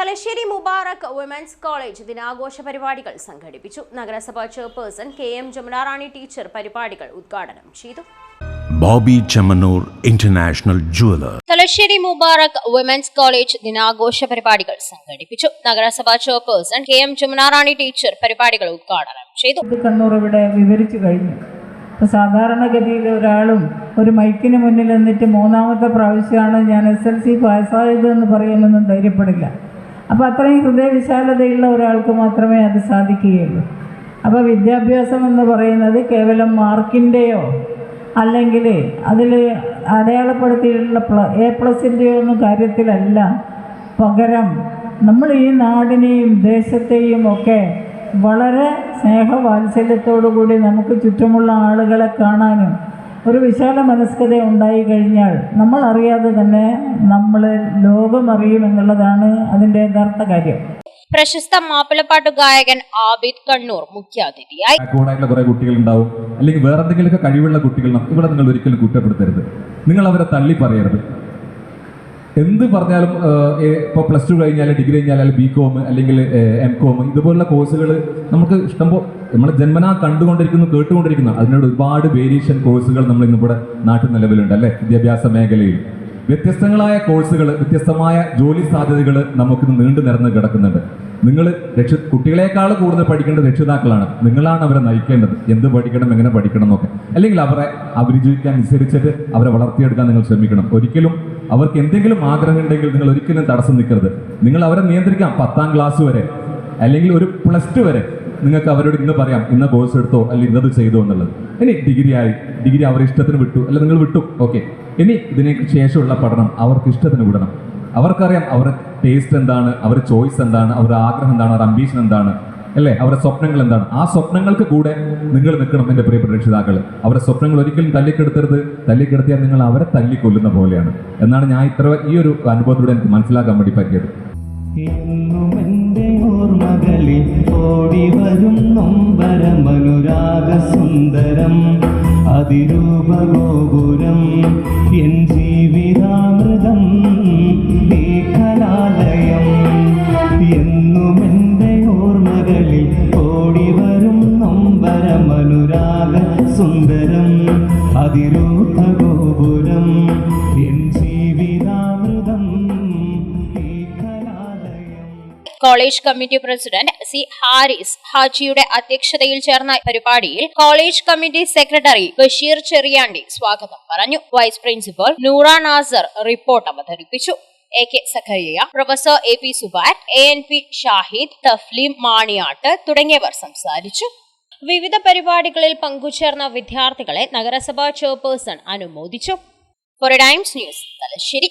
Thalassery Mubarak women's college ദിനാഘോഷ പരിപാടികൾ സംഘടിപ്പിച്ചു. നഗരസഭാ chairperson K M Jamunarani teacher പരിപാടികൾ ഉദ്ഘാടനം ചെയ്തു. Bobby Chemmanur international jeweller Thalassery Mubarak women's college ദിനാഘോഷ പരിപാടികൾ സംഘടിപ്പിച്ചു. നഗരസഭാ chairperson K M Jamunarani teacher പരിപാടികൾ ഉദ്ഘാടനം ചെയ്തു. കണ്ണൂർ ഇവിടെ വിവരിച്ചു കഴിഞ്ഞു. ഇപ്പോൾ സാധാരണഗതിയിൽ ഒരാളും ഒരു മൈക്കിന് മുന്നിൽ നിന്നിട്ട് മൂന്നാമത്തെ പ്രാവശ്യമാണ് ഞാൻ എസ് എൽ സി പാസ്സായതെന്ന് പറയാനൊന്നും ധൈര്യപ്പെടില്ല. അപ്പോൾ അത്രയും ഹൃദയവിശാലതയുള്ള ഒരാൾക്ക് മാത്രമേ അത് സാധിക്കുകയുള്ളൂ. അപ്പോൾ വിദ്യാഭ്യാസം എന്ന് പറയുന്നത് കേവലം മാർക്കിന്റെയോ അല്ലെങ്കിൽ അതിൽ അടയാളപ്പെടുത്തിയിട്ടുള്ള പ്ല എ പ്ലസിന്റെയോ ഒന്നും കാര്യത്തിലല്ല. പകരം നമ്മൾ ഈ നാടിനെയും ദേശത്തെയും ഒക്കെ വളരെ സ്നേഹവാത്സല്യത്തോടു കൂടി നമുക്ക് ചുറ്റുമുള്ള ആളുകളെ കാണാനും ഒരു വിശാല മനസ്കത ഉണ്ടായി കഴിഞ്ഞാൽ നമ്മൾ അറിയാതെ തന്നെ നമ്മൾ ലോകം അറിയുമെന്നുള്ളതാണ് അതിന്റെ യഥാർത്ഥ കാര്യം. പ്രശസ്ത മാപ്പിളപ്പാട്ട് ഗായകൻ ആബിദ് കണ്ണൂർ മുഖ്യാതിഥിയായി. ബാക്ക്വേർഡായിട്ടുള്ള കുറെ കുട്ടികൾ ഉണ്ടാവും അല്ലെങ്കിൽ വേറെ എന്തെങ്കിലുമൊക്കെ കഴിവുള്ള കുട്ടികൾ ഇവിടെ നിങ്ങൾ ഒരിക്കലും കുറ്റപ്പെടുത്തരുത്. നിങ്ങൾ അവരെ തള്ളി പറയരുത് എന്ത് പറഞ്ഞാലും ഇപ്പോൾ പ്ലസ് ടു കഴിഞ്ഞാൽ ഡിഗ്രി കഴിഞ്ഞാൽ ബി കോം അല്ലെങ്കിൽ എം കോം ഇതുപോലുള്ള കോഴ്സുകൾ നമുക്ക് ഇഷ്ടംപോലെ നമ്മൾ ജന്മനാ കണ്ടുകൊണ്ടിരിക്കുന്നു കേട്ടുകൊണ്ടിരിക്കുന്നു. അതിനോട് ഒരുപാട് വേരിയേഷൻ കോഴ്സുകൾ നമ്മൾ ഇന്നിവിടെ നാട്ടിൽ നിലവിലുണ്ട് അല്ലേ? വിദ്യാഭ്യാസ മേഖലയിൽ. വ്യത്യസ്തങ്ങളായ കോഴ്സുകൾ വ്യത്യസ്തമായ ജോലി സാധ്യതകൾ നമുക്ക് നീണ്ടു നിരന്ന് കിടക്കുന്നുണ്ട്. നിങ്ങൾ രക്ഷ കുട്ടികളെക്കാൾ കൂടുതൽ പഠിക്കേണ്ട രക്ഷിതാക്കളാണ്. നിങ്ങളാണ് അവരെ നയിക്കേണ്ടത്. എന്ത് പഠിക്കണം എങ്ങനെ പഠിക്കണം എന്നൊക്കെ. അല്ലെങ്കിൽ അവരെ അഭിരുചിക്കാൻ അനുസരിച്ചിട്ട് അവരെ വളർത്തിയെടുക്കാൻ നിങ്ങൾ ശ്രമിക്കണം. ഒരിക്കലും അവർക്ക് എന്തെങ്കിലും ആഗ്രഹം ഉണ്ടെങ്കിൽ നിങ്ങൾ ഒരിക്കലും തടസ്സം നിൽക്കരുത്. നിങ്ങൾ അവരെ നിയന്ത്രിക്കാം. പത്താം ക്ലാസ് വരെ. അല്ലെങ്കിൽ ഒരു പ്ലസ് ടു വരെ. നിങ്ങൾക്ക് അവരോട് ഇന്ന് പറയാം ഇന്ന കോഴ്സ് എടുത്തോ? അല്ലെങ്കിൽ ഇന്നത് ചെയ്തോ? എന്നുള്ളത്. ഇനി ഡിഗ്രി ആയി. ഡിഗ്രി അവരുടെ ഇഷ്ടത്തിന് വിട്ടു. അല്ല നിങ്ങൾ വിട്ടു. ഓക്കെ ഇനി ഇതിനേക്ക് ശേഷമുള്ള പഠനം അവർക്ക് ഇഷ്ടത്തിന് വിടണം. അവർക്കറിയാം അവരുടെ ടേസ്റ്റ് എന്താണ് അവരുടെ ചോയ്സ് എന്താണ് അവരുടെ ആഗ്രഹം എന്താണ് അവരുടെ അംബീഷൻ എന്താണ് അല്ലേ? അവരുടെ സ്വപ്നങ്ങൾ എന്താണ്? ആ സ്വപ്നങ്ങൾക്ക് കൂടെ നിങ്ങൾ നിൽക്കണം എന്റെ പ്രിയപ്പെട്ട രക്ഷിതാക്കൾ അവരുടെ സ്വപ്നങ്ങൾ ഒരിക്കലും തല്ലിക്കെടുത്തരുത്. തല്ലിക്കെടുത്തിയാൽ നിങ്ങൾ അവരെ തല്ലിക്കൊല്ലുന്ന പോലെയാണ്. എന്നാണ് ഞാൻ ഇത്ര ഈ ഒരു അനുഭവത്തിലൂടെ എനിക്ക് മനസ്സിലാക്കാൻ വേണ്ടി പറ്റിയത്. എന്നും എന്റെ സുന്ദരം അതിരൂപഗോപുരം N college committee president C Haris ഹാജിയുടെ അധ്യക്ഷതയിൽ ചേർന്ന പരിപാടിയിൽ college committee secretary Basheer Cheriyandi സ്വാഗതം പറഞ്ഞു. Vice principal Noora Nasar report അവതരിപ്പിച്ചു. A K Zakariya professor A P Suban A N P Shahid Thafleem Maniyat തുടങ്ങിയവർ സംസാരിച്ചു. വിവിധ പരിപാടികളിൽ പങ്കുചേർന്ന വിദ്യാർത്ഥികളെ നഗരസഭാ ചെയർപേഴ്സൺ അനുമോദിച്ചു. Four times news Thalassery.